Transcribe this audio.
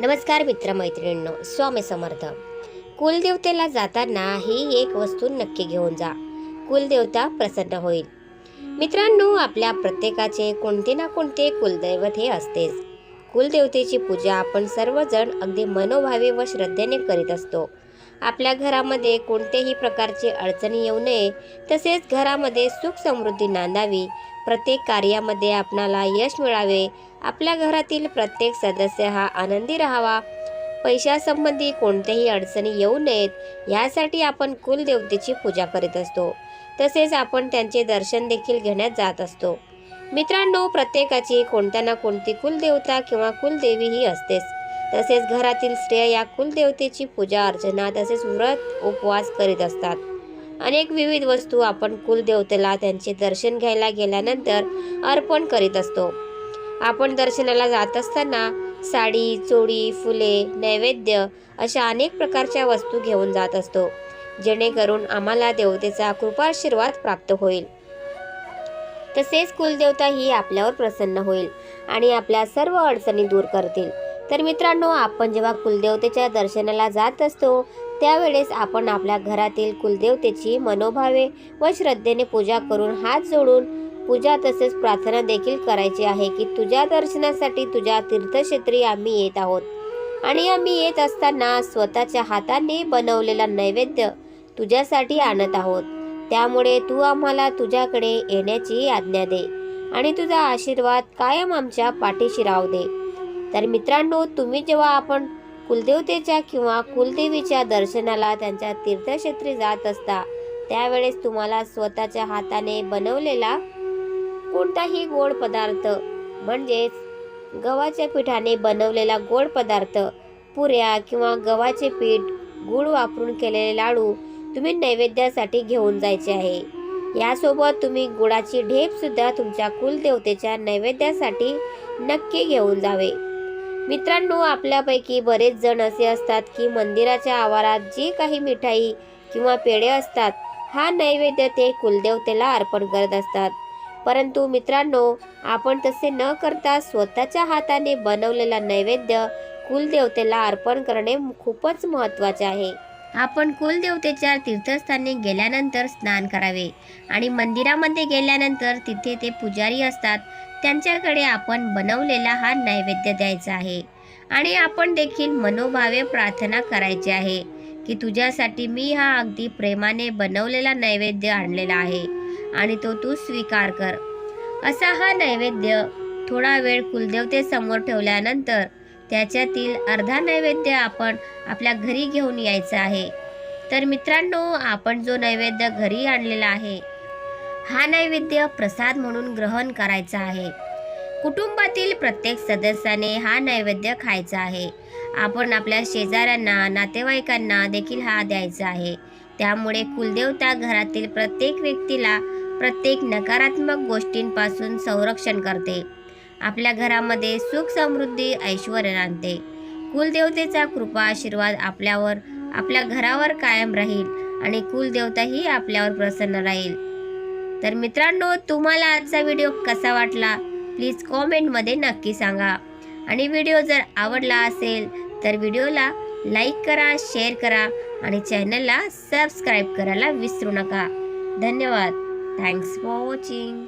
नमस्कार मित्रमैत्रिणींनो स्वामी समर्थ. कुलदेवतेला जाताना ही एक वस्तू नक्की घेऊन जा. कुलदेवता प्रसन्न होईल. मित्रांनो आपल्या प्रत्येकाचे कोणते ना कोणते कुलदैवत हे असतेच. कुलदेवतेची पूजा आपण सर्वजण अगदी मनोभावे व श्रद्धेने करीत असतो. आपल्या घरामध्ये कोणत्याही प्रकारची अडचणी येऊ नये तसेच घरामध्ये सुख समृद्धी नांदावी. प्रत्येक कार्यामध्ये आपणाला यश मिळावे. आपल्या घरातील प्रत्येक सदस्य हा आनंदी राहावा. पैशासंबंधी कोणत्याही अडचणी येऊ नयेत यासाठी आपण कुलदेवतेची पूजा करीत असतो. तसेच आपण त्यांचे दर्शन देखील घेण्यात जात असतो. मित्रांनो प्रत्येकाची कोणत्या ना कोणती कुलदेवता किंवा कुलदेवी ही असतेच. तसेच घरातील स्त्रिया या कुलदेवतेची पूजा अर्चना तसेच व्रत उपवास करीत असतात. अनेक विविध वस्तू आपण कुलदेवतेला त्यांचे दर्शन घ्यायला गेल्यानंतर अर्पण करीत असतो. आपण दर्शनाला जात असताना साडी चोळी फुले नैवेद्य अशा अनेक प्रकारच्या वस्तू घेऊन जात असतो जेणेकरून आम्हाला देवतेचा कृपाशीर्वाद प्राप्त होईल. तसेच कुलदेवता ही आपल्यावर प्रसन्न होईल आणि आपल्या सर्व अडचणी दूर करतील. तर मित्रांनो आपण जेव्हा कुलदेवतेच्या दर्शनाला जात असतो त्यावेळेस आपण आपल्या घरातील कुलदेवतेची मनोभावे व श्रद्धेने पूजा करून हात जोडून पूजा तसेच प्रार्थना देखील करायची आहे की तुझ्या दर्शनासाठी तुझ्या तीर्थक्षेत्री आम्ही येत आहोत. आणि आम्ही येत असताना स्वतःच्या हाताने बनवलेला नैवेद्य तुझ्यासाठी आणत आहोत. त्यामुळे तू आम्हाला तुझ्याकडे येण्याची आज्ञा दे आणि तुझा आशीर्वाद कायम आमच्या पाठीशी राहू दे. तर मित्रांनो तुम्ही जेव्हा आपण कुलदेवतेच्या किंवा कुलदेवीच्या दर्शनाला त्यांच्या तीर्थक्षेत्री जात असता त्यावेळेस तुम्हाला स्वतःच्या हाताने बनवलेला कोणताही गोड पदार्थ म्हणजेच गव्हाच्या पिठाने बनवलेला गोड पदार्थ पुऱ्या किंवा गव्हाचे पीठ गुळ वापरून केलेले लाडू तुम्ही नैवेद्यासाठी घेऊन जायचे आहे. यासोबत तुम्ही गुळाची ढेप सुद्धा तुमच्या कुलदेवतेच्या नैवेद्यासाठी नक्की घेऊन जावे. मित्रांनो आपल्यापैकी बरेच जण असे असतात की मंदिराच्या आवारात जी काही मिठाई किंवा पेढे असतात हा नैवेद्य ते कुलदेवतेला अर्पण करत असतात. परंतु मित्रांनो आपण तसे न करता स्वतःच्या हाताने बनवलेला नैवेद्य कुलदेवतेला अर्पण करणे खूपच महत्त्वाचे आहे. आपण कुलदेवतेच्या तीर्थस्थानी गेल्यानंतर स्नान करावे. आणि मंदिरामध्ये गेल्यानंतर तिथे ते पुजारी असतात. त्यांच्याकडे आपण बनवलेला हा नैवेद्य द्यायचा आहे. आणि आपण देखील मनोभावे प्रार्थना करायची आहे की तुझ्यासाठी मी हा अगदी प्रेमाने बनवलेला नैवेद्य आणलेला आहे आणि तो तू स्वीकार कर. असा हा नैवेद्य थोडा वेळ कुलदेवतेसमोर ठेवल्यानंतर त्याच्यातील अर्धा नैवेद्य आपण आपल्या घरी घेऊन यायचा आहे. तर मित्रांनो आपण जो नैवेद्य घरी आणलेला आहे हा नैवेद्य प्रसाद म्हणून ग्रहण करायचा आहे. कुटुंबातील प्रत्येक सदस्याने हा नैवेद्य खायचा आहे. आपण आपल्या शेजाऱ्यांना नातेवाईकांना देखील हा द्यायचा आहे. त्यामुळे कुलदेवता घरातील प्रत्येक व्यक्तीला प्रत्येक नकारात्मक गोष्टींपासून संरक्षण करते. आपल्या घरामध्ये सुख समृद्धी ऐश्वर आणते. कुलदेवतेचा कृपा आशीर्वाद आपल्यावर आपल्या घरावर कायम राहील आणि कुलदेवताही आपल्यावर प्रसन्न राहील. तर मित्रांनो तुम्हाला आजचा व्हिडिओ कसा वाटला? प्लीज कॉमेंटमध्ये नक्की सांगा. आणि व्हिडिओ जर आवडला असेल तर व्हिडिओला लाईक करा शेअर करा आणि चॅनलला सबस्क्राईब करायला विसरू नका. धन्यवाद. Thanks for watching.